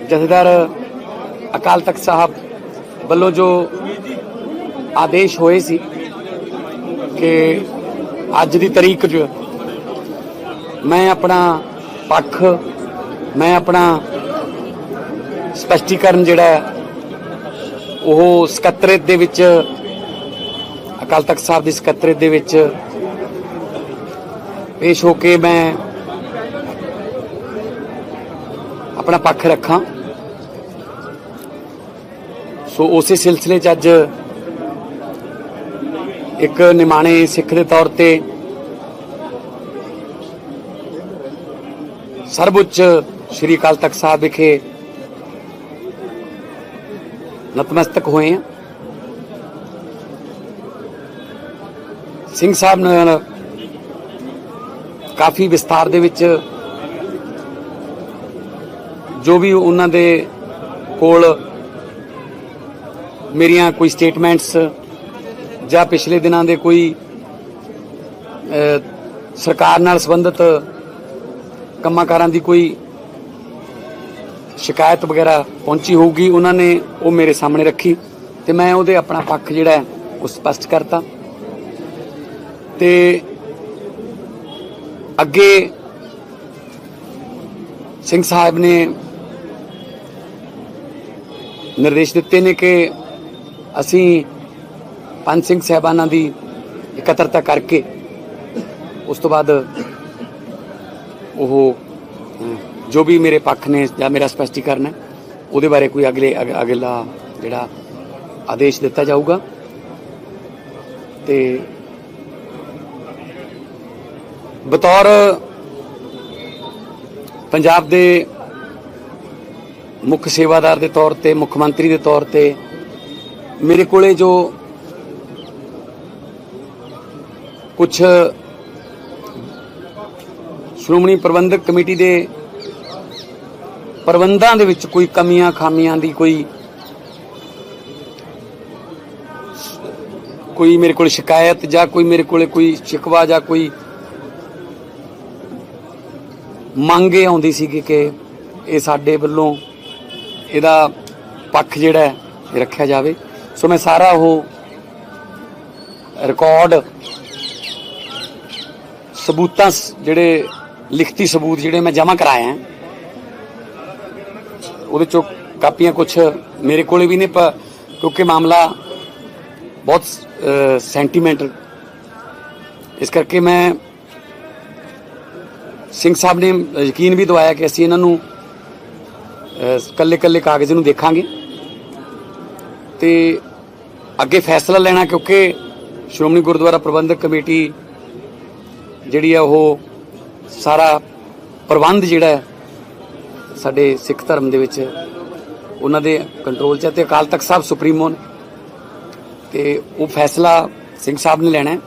ਜਥੇਦਾਰ ਅਕਾਲ ਤਖਤ ਸਾਹਿਬ ਵੱਲੋਂ ਜੋ ਆਦੇਸ਼ ਹੋਏ ਸੀ ਕਿ ਅੱਜ ਦੀ ਤਰੀਕ 'ਚ ਮੈਂ ਆਪਣਾ ਪੱਖ, ਮੈਂ ਆਪਣਾ ਸਪਸ਼ਟੀਕਰਨ ਜਿਹੜਾ ਉਹ ਸਕੱਤਰੇਤ ਦੇ ਵਿੱਚ, ਅਕਾਲ ਤਖਤ ਸਾਹਿਬ ਦੀ ਸਕੱਤਰੇਤ ਦੇ ਵਿੱਚ ਪੇਸ਼ ਹੋ ਕੇ ਮੈਂ ਆਪਣਾ ਪੱਖ ਰੱਖਾਂ। ਸੋ ਉਸੇ ਸਿਲਸਿਲੇ 'ਚ ਅੱਜ ਇੱਕ ਨਿਮਾਣੇ ਸਿੱਖ ਦੇ ਤੌਰ ਤੇ ਸਰਵਉੱਚ ਸ੍ਰੀ ਅਕਾਲ ਤਖਤ ਸਾਹਿਬ ਵਿਖੇ ਨਤਮਸਤਕ ਹੋਏ ਹਾਂ। ਸਿੰਘ ਸਾਹਿਬ ਨਾਲ ਕਾਫੀ ਵਿਸਤਾਰ ਦੇ ਵਿੱਚ ਜੋ ਵੀ ਉਹਨਾਂ ਦੇ ਕੋਲ ਮੇਰੀਆਂ ਕੋਈ ਸਟੇਟਮੈਂਟਸ ਜਾਂ ਪਿਛਲੇ ਦਿਨਾਂ ਦੇ ਕੋਈ ਸਰਕਾਰ ਨਾਲ ਸੰਬੰਧਿਤ ਕੰਮਾਂ ਦੀ ਕੋਈ ਸ਼ਿਕਾਇਤ ਵਗੈਰਾ ਪਹੁੰਚੀ ਹੋਊਗੀ, ਉਹਨਾਂ ਨੇ ਉਹ ਮੇਰੇ ਸਾਹਮਣੇ ਰੱਖੀ ਤੇ ਮੈਂ ਉਹਦੇ ਆਪਣਾ ਪੱਖ ਜਿਹੜਾ ਉਹ ਸਪਸ਼ਟ ਕਰਤਾ। ਤੇ ਅੱਗੇ ਸਿੰਘ ਸਾਹਿਬ ਨੇ ਨਿਰਦੇਸ਼ ਦਿੱਤੇ ਨੇ ਕਿ ਅਸੀਂ ਪੰਜ ਸਿੰਘ ਸਹਿਬਾਨਾਂ ਦੀ ਇਕੱਤਰਤਾ ਕਰਕੇ ਉਸ ਤੋਂ ਬਾਅਦ ਉਹ ਜੋ ਵੀ ਮੇਰੇ ਪੱਖ ਨੇ ਜਾਂ ਮੇਰਾ ਸਪਸ਼ਟੀਕਰਨ ਹੈ, ਉਹਦੇ ਬਾਰੇ ਕੋਈ ਅਗਲੇ, ਅਗ- ਅਗਲਾ ਜਿਹੜਾ ਆਦੇਸ਼ ਦਿੱਤਾ ਜਾਊਗਾ। ਤੇ ਬਤੌਰ ਪੰਜਾਬ ਦੇ ਮੁੱਖ ਸੇਵਾਦਾਰ ਦੇ ਤੌਰ ਤੇ, ਮੁੱਖ ਮੰਤਰੀ ਦੇ ਤੌਰ ਤੇ, ਮੇਰੇ ਕੋਲੇ ਜੋ ਕੁਝ ਸ਼੍ਰੋਮਣੀ ਪ੍ਰਬੰਧਕ ਕਮੇਟੀ ਦੇ ਪ੍ਰਬੰਧਾਂ ਦੇ ਵਿੱਚ ਕੋਈ ਕਮੀਆਂ, ਖਾਮੀਆਂ ਦੀ ਕੋਈ ਕੋਈ ਮੇਰੇ ਕੋਲ ਸ਼ਿਕਾਇਤ ਜਾਂ ਕੋਈ ਮੇਰੇ ਕੋਲੇ ਕੋਈ ਸ਼ਿਕਵਾ ਜਾਂ ਕੋਈ ਮੰਗ ਇਹ ਆਉਂਦੀ ਸੀ ਕਿ ਇਹ ਸਾਡੇ ਵੱਲੋਂ ਇਹਦਾ ਪੱਖ ਜਿਹੜਾ ਰੱਖਿਆ ਜਾਵੇ। ਸੋ ਮੈਂ ਸਾਰਾ ਉਹ ਰਿਕਾਰਡ ਸਬੂਤਾਂ ਸ- ਜਿਹੜੇ ਲਿਖਤੀ ਸਬੂਤ ਜਿਹੜੇ ਮੈਂ ਜਮ੍ਹਾਂ ਕਰਾਏ ਆ, ਉਹਦੇ ਚੋਂ ਕਾਪੀਆਂ ਕੁਝ ਮੇਰੇ ਕੋਲੇ ਵੀ ਨੇ, ਪ- ਕਿਉਂਕਿ ਮਾਮਲਾ ਬਹੁਤ ਸੈਂਟੀਮੈਂਟਲ ਇਸ ਕਰਕੇ ਮੈਂ ਸਿੰਘ ਸਾਹਿਬ ਨੇ ਯਕੀਨ ਵੀ ਦਵਾਇਆ ਕਿ ਅਸੀਂ ਇਹਨਾਂ ਨੂੰ ਕੱਲੇ ਕੱਲੇ ਕਾਗਜ਼ ਨੂੰ ਦੇਖਾਂਗੇ। ਤੇ ਅੱਗੇ ਫੈਸਲਾ ਲੈਣਾ ਕਿਉਂਕਿ ਸ਼੍ਰੋਮਣੀ ਗੁਰਦੁਆਰਾ ਪ੍ਰਬੰਧਕ ਕਮੇਟੀ ਜਿਹੜੀ ਆ ਉਹ ਸਾਰਾ ਪ੍ਰਬੰਧ ਜਿਹੜਾ ਸਾਡੇ ਸਿੱਖ ਧਰਮ ਦੇ ਵਿੱਚ, ਉਹਨਾਂ ਦੇ ਕੰਟਰੋਲ 'ਚ ਹੈ ਤੇ ਅਕਾਲ ਤਖਤ ਸਾਹਿਬ ਸੁਪਰੀਮੋ ਨੇ। ਤੇ ਉਹ ਫੈਸਲਾ ਸਿੰਘ ਸਾਹਿਬ ਨੇ ਲੈਣਾ ਹੈ।